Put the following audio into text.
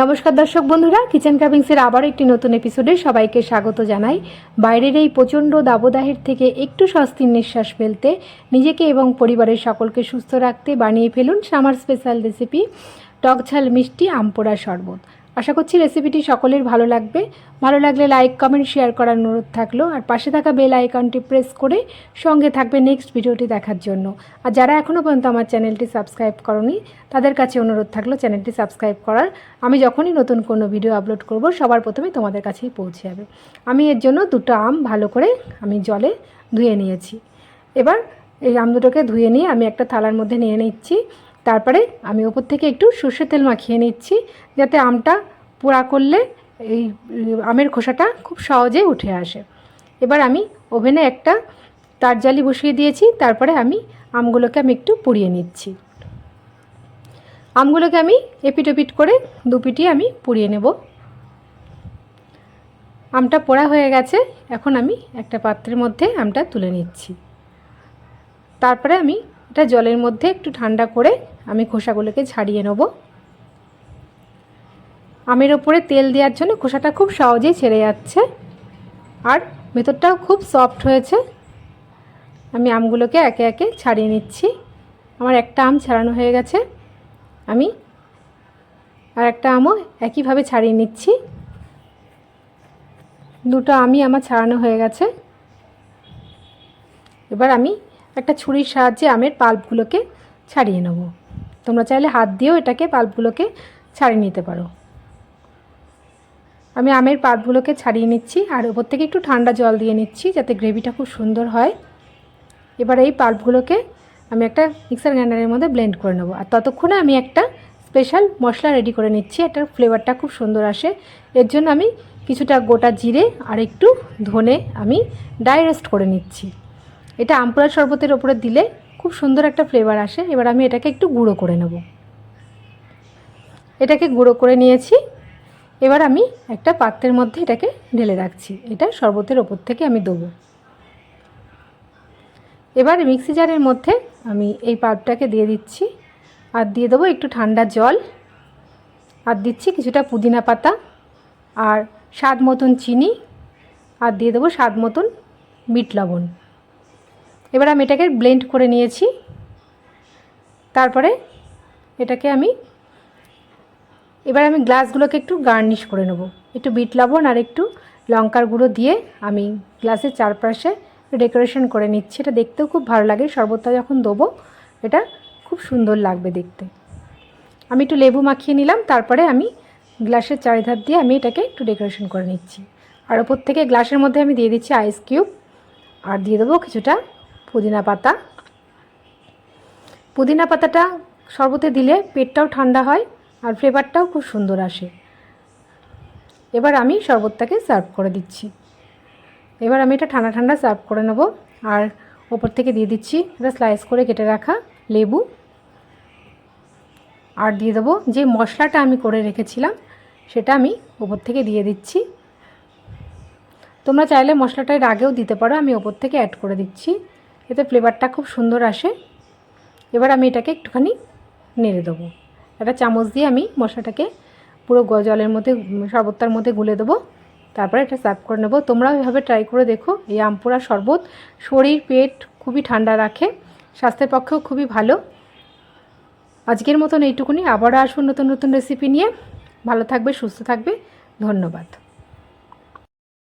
নমস্কার দর্শক বন্ধুরা কিচেন কাবিংসের আবার একটি নতুন এপিসোডে সবাইকে স্বাগত জানাই। বাইরের এই প্রচণ্ড দাবদাহের থেকে একটু স্বস্তির নিঃশ্বাস ফেলতে, নিজেকে এবং পরিবারের সকলকে সুস্থ রাখতে বানিয়ে ফেলুন সামার স্পেশাল রেসিপি টক ঝাল মিষ্টি আমপোড়া শরবত। আশা করছি রেসিপিটি সকলের ভালো লাগবে। ভালো লাগলে লাইক কমেন্ট শেয়ার করার অনুরোধ থাকল। আর পাশে থাকা বেল আইকনটি প্রেস করে সঙ্গে থাকবে নেক্সট ভিডিওটি দেখার জন্য। আর যারা এখনও পর্যন্ত আমার চ্যানেলটি সাবস্ক্রাইব করনি, তাদের কাছে অনুরোধ থাকল চ্যানেলটি সাবস্ক্রাইব করার। আমি যখনই নতুন কোনো ভিডিও আপলোড করব, সবার প্রথমে তোমাদের কাছেই পৌঁছে যাবে। আমি এর জন্য দুটো আম ভালো করে আমি জলে ধুয়ে নিয়েছি। এবার এই আম দুটোকে ধুয়ে নিয়ে আমি একটা থালার মধ্যে নিয়ে নিচ্ছি। তারপরে আমি ওপর থেকে একটু সর্ষের তেল মাখিয়ে নিচ্ছি, যাতে আমটা পোড়া করলে এই আমের খোসাটা খুব সহজে উঠে আসে। এবার আমি ওভেনে একটা তার জালি বসিয়ে দিয়েছি, তারপরে আমি আমগুলোকে আমি একটু পুড়িয়ে নিচ্ছি। আমগুলোকে আমি এপিট ওপিট করে দুপিটি আমি পুড়িয়ে নেব। আমটা পোড়া হয়ে গেছে, এখন আমি একটা পাত্রের মধ্যে আমটা তুলে নিচ্ছি। তারপরে আমি এটা জলের মধ্যে একটু ঠান্ডা করে আমি খোসাগুলোকে ছাড়িয়ে নেব। আমের ওপরে তেল দেওয়ার জন্য খোসাটা খুব সহজেই ছেড়ে যাচ্ছে আর ভেতরটাও খুব সফট হয়েছে। আমি আমগুলোকে একে একে ছাড়িয়ে নিচ্ছি। আমার একটা আম ছাড়ানো হয়ে গেছে। আমি আর একটা আমও একইভাবে ছাড়িয়ে নিচ্ছি। দুটো আমই আমার ছাড়ানো হয়ে গেছে। এবার আমি একটা ছুরির সাহায্যে আমের পাল্পগুলোকে ছাড়িয়ে নেব। তোমরা চাইলে হাত দিয়েও এটাকে পাল্পগুলোকে ছাড়িয়ে নিতে পারো। আমি আমের পাল্পগুলোকে ছাড়িয়ে নিচ্ছি আর ওপর থেকে একটু ঠান্ডা জল দিয়ে নিচ্ছি যাতে গ্রেভিটা খুব সুন্দর হয়। এবার এই পাল্পগুলোকে আমি একটা মিক্সার গ্রাইন্ডারের মধ্যে ব্লেন্ড করে নেব। আর ততক্ষণে আমি একটা স্পেশাল মশলা রেডি করে নিচ্ছি। এটার ফ্লেভারটা খুব সুন্দর আসে। এর জন্য আমি কিছুটা গোটা জিরে আর একটু ধনে আমি ডাই রোস্ট করে নিচ্ছি। এটা আমপুরা শরবতের ওপরে দিলে খুব সুন্দর একটা ফ্লেভার আসে। এবার আমি এটাকে একটু গুঁড়ো করে নেব। এটাকে গুঁড়ো করে নিয়েছি। এবার আমি একটা পাত্রের মধ্যে এটাকে ঢেলে রাখছি। এটা শরবতের ওপর থেকে আমি দেবো। এবার মিক্সি জারের মধ্যে আমি এই পাল্পটাকে দিয়ে দিচ্ছি। আর দিয়ে দেবো একটু ঠান্ডা জল। আর দিচ্ছি কিছুটা পুদিনা পাতা আর স্বাদ মতন চিনি। আর দিয়ে দেবো স্বাদ মতন বিট লবণ। এবার আমি এটাকে ব্লেন্ড করে নিয়েছি। তারপরে এটাকে আমি এবার আমি গ্লাসগুলোকে একটু গার্নিশ করে নেব। একটু বিট লবণ আর একটু লঙ্কার গুঁড়ো দিয়ে আমি গ্লাসের চারপাশে ডেকোরেশন করে নিচ্ছি। এটা দেখতেও খুব ভালো লাগে। শরবতটা যখন দেবো, এটা খুব সুন্দর লাগবে দেখতে। আমি একটু লেবু মাখিয়ে নিলাম। তারপরে আমি গ্লাসের চারিধার দিয়ে আমি এটাকে একটু ডেকোরেশন করে নিচ্ছি। আর ওপর থেকে গ্লাসের মধ্যে আমি দিয়ে দিচ্ছি আইস কিউব আর দিয়ে দেবো কিছুটা পুদিনা পাতা। পুদিনা পাতাটা শরবতে দিলে পেটটাও ঠান্ডা হয় আর ফ্লেভারটাও খুব সুন্দর আসে। এবার আমি শরবতটাকে সার্ভ করে দিচ্ছি। এবার আমি এটা ঠান্ডা ঠান্ডা সার্ভ করে নেব। আর ওপর থেকে দিয়ে দিচ্ছি এটা স্লাইস করে কেটে রাখা লেবু। আর দিয়ে দেবো যে মশলাটা আমি করে রেখেছিলাম সেটা আমি ওপর থেকে দিয়ে দিচ্ছি। তোমরা চাইলে মশলাটা আগেও দিতে পারো, আমি ওপর থেকে অ্যাড করে দিচ্ছি। এতে ফ্লেভারটা খুব সুন্দর আসে। এবার আমি এটাকে একটুখানি নেড়ে দেবো। একটা চামচ দিয়ে আমি মশলাটাকে পুরো জলের মধ্যে, শরবতটার মধ্যে গুলে দেবো। তারপরে এটা সার্ভ করে নেব। তোমরাও এভাবে ট্রাই করে দেখো। এই আমপুরা শরবত শরীর, পেট খুবই ঠান্ডা রাখে, স্বাস্থ্যের পক্ষেও খুবই ভালো। আজকের মতন এইটুকুনি। আবারও আসুন নতুন নতুন রেসিপি নিয়ে। ভালো থাকবে, সুস্থ থাকবে। ধন্যবাদ।